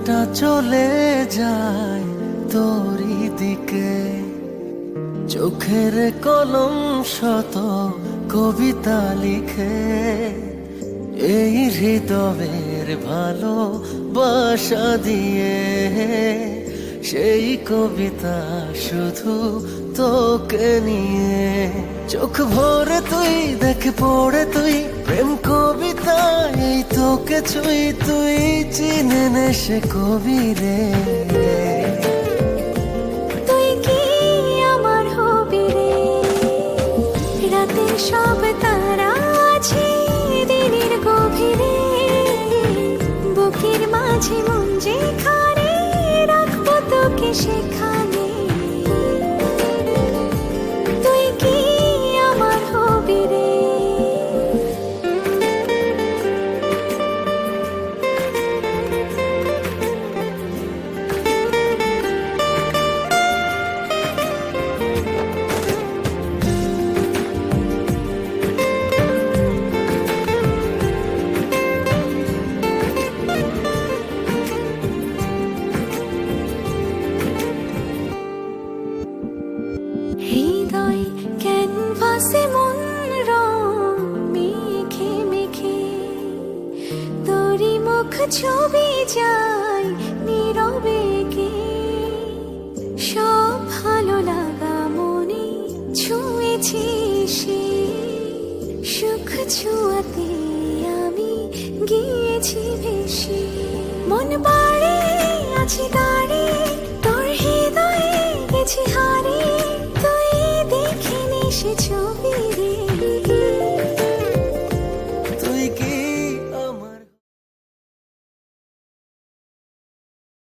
পথটা চলে যায় তোরই দিকে। চোখের কলম শত কবিতা লিখে। এই হৃদয়ের ভালো বাসা দিয়ে সেই কবিতা শুধু তোকে নিয়ে। চোখ ভরে তুই, দেখ পড়ে তুই, প্রেম তোকে ছুই তুই চিনে নে সে কবি রে। তুই কি আমার হবি রে? রাতের সব তারা আছে, দিনের গভীরে। বুকের মাঝে মন যেখানে রাখব তোকে সেখানে। ছবি যায় নীরবে কে? সব ভালো লাগা মনে ছুঁয়েছি সে। সুখ ছুঁয়াতে আমি গিয়েছি বেশি মন বাড়ে আছি